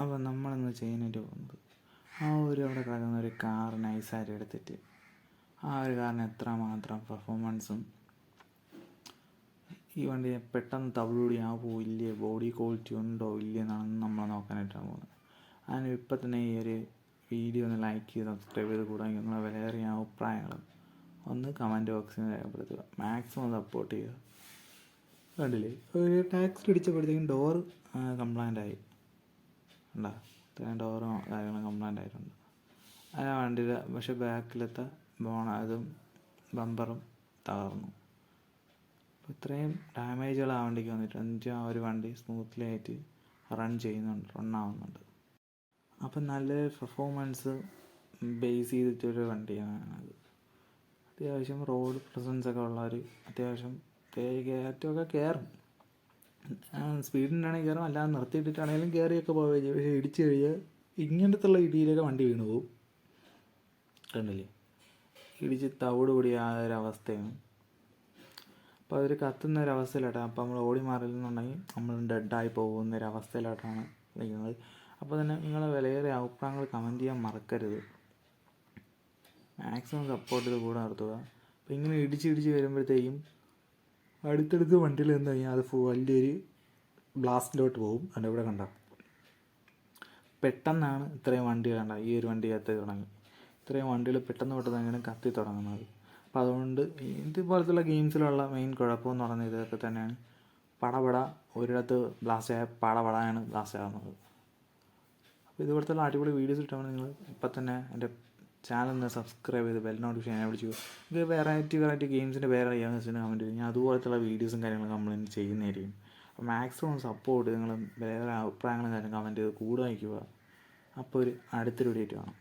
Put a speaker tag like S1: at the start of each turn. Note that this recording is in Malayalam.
S1: അപ്പോൾ നമ്മളിന്ന് ചെയ്യാനായിട്ട് പോകുന്നത്. ആ ഒരു അവിടെ കിടക്കുന്ന ഒരു കാർ നൈസായിട്ട് എടുത്തിട്ട് ആ ഒരു കാറിന് എത്രമാത്രം പെർഫോമൻസും ഈ വണ്ടി പെട്ടെന്ന് തവിടുകൂടി ആവുമോ ഇല്ലേ ബോഡി ക്വാളിറ്റി ഉണ്ടോ ഇല്ലേ എന്നാണ് നമ്മൾ നോക്കാനായിട്ടാണ് പോകുന്നത്. അതിന് ഇപ്പം തന്നെ ഈ ഒരു വീഡിയോ ഒന്ന് ലൈക്ക് ചെയ്ത് സബ്സ്ക്രൈബ് ചെയ്ത് കൂടാൻ നിങ്ങളെ വിലയേറിയ അഭിപ്രായങ്ങൾ ഒന്ന് കമന്റ് ബോക്സിൽ രേഖപ്പെടുത്തുക. മാക്സിമം സപ്പോർട്ട് ചെയ്യുക. കണ്ടില്ലേ? ഒരു ടാക്സി ഇടിച്ചപ്പോഴത്തേക്കും ഡോർ കംപ്ലൈന്റ് ആയി. ഉണ്ടോ ഇത്രയും കാര്യങ്ങളും കംപ്ലൈന്റ് ആയിട്ടുണ്ട്. ആ വണ്ടിയുടെ പക്ഷെ ബാക്കിലത്തെ ബോണ അതും ബമ്പറും തകർന്നു. അപ്പോൾ ഇത്രയും ഡാമേജുകൾ ആ വണ്ടിക്ക് വന്നിട്ടുണ്ട് ആ ഒരു വണ്ടി സ്മൂത്ത്ലി ആയിട്ട് റൺ ചെയ്യുന്നുണ്ട് റൺ ആവുന്നുണ്ട്. അപ്പം നല്ല പെർഫോമൻസ് ബേസ് ചെയ്തിട്ടൊരു വണ്ടിയാണ് അത് അത്യാവശ്യം റോഡ് പ്രസൻസ് ഒക്കെ ഉള്ള ഒരു അത്യാവശ്യം കയറ്റമൊക്കെ കയറും. സ്പീഡിനാണെങ്കിൽ കയറും അല്ലാതെ നിർത്തിയിട്ടിട്ടാണെങ്കിലും കയറിയൊക്കെ പോവുകയും ചെയ്യും പക്ഷേ ഇടിച്ച് കഴിഞ്ഞാൽ ഇങ്ങനത്തുള്ള ഇടിയിലൊക്കെ വണ്ടി വീണ് പോകും കണ്ടില്ലേ? ഇടിച്ച് തവിട് കൂടി ആ ഒരു അവസ്ഥയാണ്. അപ്പോൾ അതൊരു കത്തുന്ന ഒരു അവസ്ഥയിലാട്ടാണ് അപ്പോൾ നമ്മൾ ഓടി മാറില്ലെന്നുണ്ടെങ്കിൽ നമ്മൾ ഡെഡായി പോകുന്ന ഒരു അവസ്ഥയിലോട്ടാണ് നിൽക്കുന്നത്. അപ്പോൾ തന്നെ നിങ്ങളെ വിലയേറിയ അഭിപ്രായങ്ങൾ കമന്റ് ചെയ്യാൻ മറക്കരുത്. മാക്സിമം സപ്പോർട്ട് ചെയ്ത് കൂടെ നടത്തുക. അപ്പോൾ ഇങ്ങനെ ഇടിച്ച് ഇടിച്ച് വരുമ്പോഴത്തേക്കും അടുത്തടുത്ത് വണ്ടിയിൽ നിന്ന് കഴിഞ്ഞാൽ അത് വലിയൊരു ബ്ലാസ്റ്റിലോട്ട് പോകും. അതിന്റെ ഇവിടെ കണ്ട? പെട്ടെന്നാണ് ഇത്രയും വണ്ടി കണ്ട ഈ ഒരു വണ്ടി കത്തി തുടങ്ങി. ഇത്രയും വണ്ടികൾ പെട്ടെന്ന് പെട്ടെന്ന് അങ്ങനെ കത്തി തുടങ്ങുന്നത്. അപ്പോൾ അതുകൊണ്ട് ഇതുപോലത്തുള്ള ഗെയിംസിലുള്ള മെയിൻ കുഴപ്പമെന്ന് പറയുന്നത് ഇതൊക്കെ തന്നെയാണ്. പടപട ഒരിടത്ത് ബ്ലാസ്റ്റ് ആയ പടപടയാണ് ബ്ലാസ്റ്റ് ആകുന്നത് അപ്പോൾ ഇതുപോലത്തുള്ള അടിപൊളി വീഡിയോസ് ഇട്ടാൽ നിങ്ങൾ ഇപ്പം തന്നെ എന്റെ ചാനൽ ഒന്ന് സബ്സ്ക്രൈബ് ചെയ്ത് ബെൽ നോട്ടിഫിക്കേഷൻ എന്നെ വിളിച്ചു ഇത് വെറൈറ്റി വെറൈറ്റി ഗെയിംസിന്റെ പേര് അറിയാമെന്ന് വെച്ചിട്ടുണ്ടെങ്കിൽ കമന്റ് ചെയ്യും ഞാൻ അതുപോലത്തുള്ള വീഡിയോസും കാര്യങ്ങളും ഇനി ചെയ്യുന്നതായിരിക്കും. അപ്പോൾ മാക്സിമം സപ്പോർട്ട് നിങ്ങൾ വേറെ അഭിപ്രായങ്ങളും കാര്യങ്ങളും കമന്റ് ചെയ്ത് കൂടെ വയ്ക്കുക അപ്പോൾ ഒരു അടുത്തൊരു വീഡിയോ കാണാം.